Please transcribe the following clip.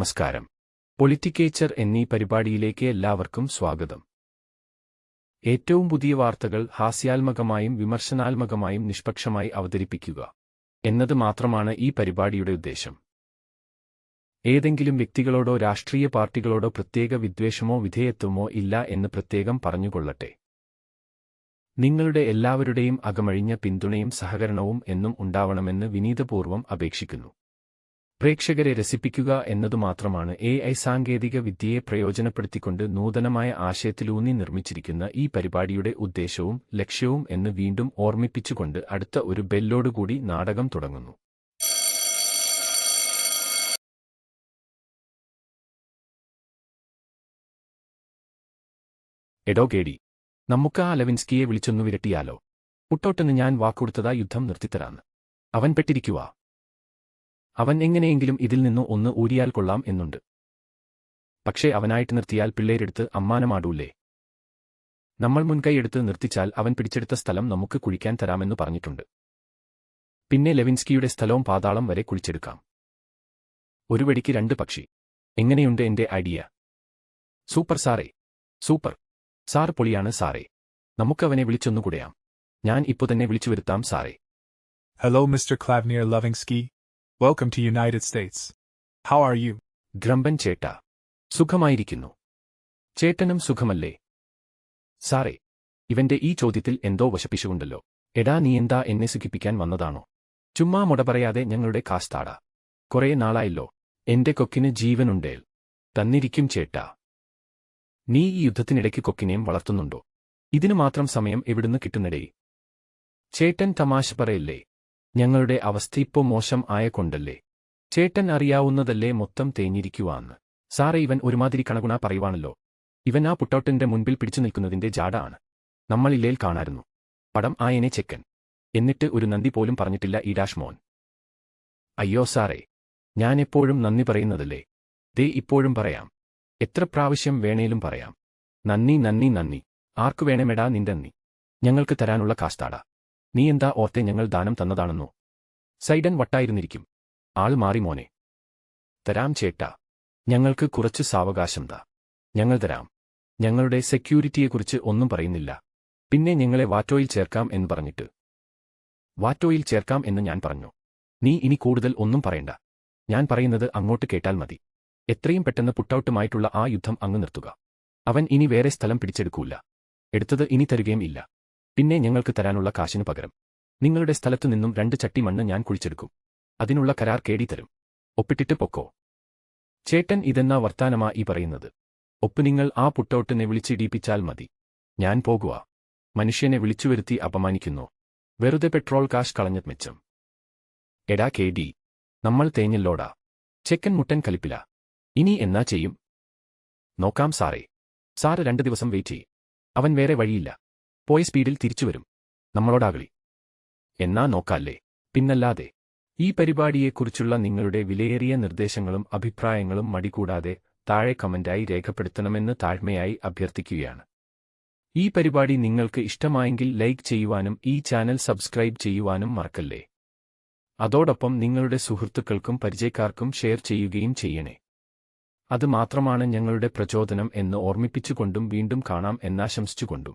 നമസ്കാരം. പൊളിറ്റിക്കേച്ചർ എന്നീ പരിപാടിയിലേക്ക് എല്ലാവർക്കും സ്വാഗതം. ഏറ്റവും പുതിയ വാർത്തകൾ ഹാസ്യാത്മകമായും വിമർശനാത്മകമായും നിഷ്പക്ഷമായി അവതരിപ്പിക്കുക എന്നത് മാത്രമാണ് ഈ പരിപാടിയുടെ ഉദ്ദേശം. ഏതെങ്കിലും വ്യക്തികളോടോ രാഷ്ട്രീയ പാർട്ടികളോടോ പ്രത്യേക വിദ്വേഷമോ വിധേയത്വമോ ഇല്ല എന്ന് പ്രത്യേകം പറഞ്ഞുകൊള്ളട്ടെ. നിങ്ങളുടെ എല്ലാവരുടെയും അകമഴിഞ്ഞ പിന്തുണയും സഹകരണവും എന്നും ഉണ്ടാവണമെന്ന് വിനീതപൂർവം അപേക്ഷിക്കുന്നു. പ്രേക്ഷകരെ രസിപ്പിക്കുക എന്നതുമാത്രമാണ് എ ഐ സാങ്കേതിക വിദ്യയെ പ്രയോജനപ്പെടുത്തിക്കൊണ്ട് നൂതനമായ ആശയത്തിലൂന്നി നിർമ്മിച്ചിരിക്കുന്ന ഈ പരിപാടിയുടെ ഉദ്ദേശവും ലക്ഷ്യവും എന്ന് വീണ്ടും ഓർമ്മിപ്പിച്ചുകൊണ്ട് അടുത്ത ഒരു ബെല്ലോടുകൂടി നാടകം തുടങ്ങുന്നു. എടോ കേടി നമുക്ക് ആ ലവിൻസ്കിയെ വിളിച്ചൊന്നു വിരട്ടിയാലോ. പുട്ടോട്ടെന്ന് ഞാൻ വാക്കുകൊടുത്തതാ യുദ്ധം നിർത്തിത്തരാന്ന്. അവൻ പെട്ടിരിക്കുവാ. അവൻ എങ്ങനെയെങ്കിലും ഇതിൽ നിന്നു ഒന്ന് ഊരിയാൽ കൊള്ളാം എന്നുണ്ട്. പക്ഷേ അവനായിട്ട് നിർത്തിയാൽ പിള്ളേരെടുത്ത് അമ്മാനമാടൂല്ലേ നമ്മൾ മുൻകൈയെടുത്ത് നിർത്തിച്ചാൽ അവൻ പിടിച്ചെടുത്ത സ്ഥലം നമുക്ക് കുഴിക്കാൻ തരാമെന്ന് പറഞ്ഞിട്ടുണ്ട്. പിന്നെ ലെവിൻസ്കിയുടെ സ്ഥലവും പാതാളം വരെ കുഴിച്ചെടുക്കാം. ഒരു വെടിക്ക് രണ്ട് പക്ഷി. എങ്ങനെയുണ്ട് എന്റെ ഐഡിയ? സൂപ്പർ സാറേ. സൂപ്പർ. സാർ പൊളിയാണ് സാറേ. നമുക്കവനെ വിളിച്ചൊന്നുകൂടെയാം. ഞാൻ ഇപ്പോ തന്നെ വിളിച്ചു വരുത്താം സാറേ. ഹലോ മിസ്റ്റർ ക്ലാവ്നിയർ Lovingsky. Welcome to United States. How are you? ഗ്രംബൻ ചേട്ട സുഖമായിരിക്കുന്നു. ചേട്ടനും സുഖമല്ലേ? സാറേ ഇവന്റെ ഈ ചോദ്യത്തിൽ എന്തോ വശപ്പിശുണ്ടല്ലോ എടാ നീ എന്താ എന്നെ സുഖിപ്പിക്കാൻ വന്നതാണോ? ചുമ്മാ മുട പറയാതെ ഞങ്ങളുടെ കാസ്താടാ കുറേ നാളായല്ലോ എന്റെ കൊക്കിന് ജീവനുണ്ടേൽ. തന്നിരിക്കും ചേട്ടാ. നീ ഈ യുദ്ധത്തിനിടയ്ക്ക് കൊക്കിനെയും വളർത്തുന്നുണ്ടോ? ഇതിനു മാത്രം സമയം എവിടുന്ന് കിട്ടുന്നിടേ? ചേട്ടൻ തമാശ പറയല്ലേ? ഞങ്ങളുടെ അവസ്ഥ ഇപ്പോ മോശം ആയ കൊണ്ടല്ലേ ചേട്ടൻ അറിയാവുന്നതല്ലേ മൊത്തം തേഞ്ഞിരിക്കുവാന്ന് സാറേ ഇവൻ ഒരുമാതിരി കണകുണ പറയുവാണല്ലോ. ഇവൻ ആ പുട്ടോട്ടന്റെ മുൻപിൽ പിടിച്ചു നിൽക്കുന്നതിന്റെ ജാട ആണ് നമ്മളില്ലേൽ കാണായിരുന്നു പടം ആയനെ ചെക്കൻ. എന്നിട്ട് ഒരു നന്ദി പോലും പറഞ്ഞിട്ടില്ല ഈഡാഷ് മോൻ. അയ്യോ സാറേ ഞാനെപ്പോഴും നന്ദി പറയുന്നതല്ലേ? ദേ ഇപ്പോഴും പറയാം. എത്ര പ്രാവശ്യം വേണേലും പറയാം. നന്ദി നന്ദി നന്ദി. ആർക്കു വേണമെടാ നിന്റെ നന്ദി? ഞങ്ങൾക്ക് തരാനുള്ള കാസ്താടാ. നീ എന്താ ഓർത്തെ ഞങ്ങൾ ദാനം തന്നതാണെന്നോ? സൈഡൻ വട്ടായിരുന്നിരിക്കും. ആൾ മാറി മോനെ. തരാം ചേട്ട. ഞങ്ങൾക്ക് കുറച്ച് സാവകാശം താ ഞങ്ങൾ തരാം. ഞങ്ങളുടെ സെക്യൂരിറ്റിയെക്കുറിച്ച് ഒന്നും പറയുന്നില്ല. പിന്നെ ഞങ്ങളെ വാറ്റോയിൽ ചേർക്കാം എന്ന് പറഞ്ഞിട്ട്. വാറ്റോയിൽ ചേർക്കാം എന്ന് ഞാൻ പറഞ്ഞു. നീ ഇനി കൂടുതൽ ഒന്നും പറയണ്ട. ഞാൻ പറയുന്നത് അങ്ങോട്ട് കേട്ടാൽ മതി. എത്രയും പെട്ടെന്ന് പുട്ടൌട്ടുമായിട്ടുള്ള ആ യുദ്ധം അങ്ങ് നിർത്തുക. അവൻ ഇനി വേറെ സ്ഥലം പിടിച്ചെടുക്കൂല. എടുത്തത് ഇനി തരുകയും ഇല്ല. പിന്നെ ഞങ്ങൾക്ക് തരാനുള്ള കാശിനു പകരം നിങ്ങളുടെ സ്ഥലത്തു നിന്നും രണ്ട് ചട്ടി മണ്ണ് ഞാൻ കുഴിച്ചെടുക്കും. അതിനുള്ള കരാർ കേടി തരും. ഒപ്പിട്ടിട്ട് പൊക്കോ. ചേട്ടൻ ഇതെന്നാ വർത്താനമാ ഈ പറയുന്നത്. ഒപ്പ് നിങ്ങൾ ആ പുട്ടോട്ടിനെ വിളിച്ചിടിപ്പിച്ചാൽ മതി. ഞാൻ പോകുക മനുഷ്യനെ വിളിച്ചുവരുത്തി അപമാനിക്കുന്നു. വെറുതെ പെട്രോൾ കാശ് കളഞ്ഞത് മെച്ചം. എടാ കെ ഡി നമ്മൾ തേഞ്ഞല്ലോടാ. ചെക്കൻ മുട്ടൻ കലിപ്പില. ഇനി എന്നാ ചെയ്യും? നോക്കാം സാറേ. സാറ് രണ്ടു ദിവസം വെയിറ്റ് ചെയ്യും. അവൻ വേറെ വഴിയില്ല. പോയ സ്പീഡിൽ തിരിച്ചുവരും. നമ്മളോടാകളി. എന്നാ നോക്കാല്ലേ? പിന്നല്ലാതെ ഈ പരിപാടിയെക്കുറിച്ചുള്ള നിങ്ങളുടെ വിലയേറിയ നിർദ്ദേശങ്ങളും അഭിപ്രായങ്ങളും മടികൂടാതെ താഴെ കമന്റായി രേഖപ്പെടുത്തണമെന്ന് താഴ്മയായി അഭ്യർത്ഥിക്കുകയാണ്. ഈ പരിപാടി നിങ്ങൾക്ക് ഇഷ്ടമായെങ്കിൽ ലൈക്ക് ചെയ്യുവാനും ഈ ചാനൽ സബ്സ്ക്രൈബ് ചെയ്യുവാനും മറക്കല്ലേ? അതോടൊപ്പം നിങ്ങളുടെ സുഹൃത്തുക്കൾക്കും പരിചയക്കാർക്കും ഷെയർ ചെയ്യുകയും ചെയ്യണേ. അത് മാത്രമാണ് ഞങ്ങളുടെ പ്രചോദനം എന്ന് ഓർമ്മിപ്പിച്ചുകൊണ്ടും വീണ്ടും കാണാം എന്നാശംസിച്ചുകൊണ്ടും.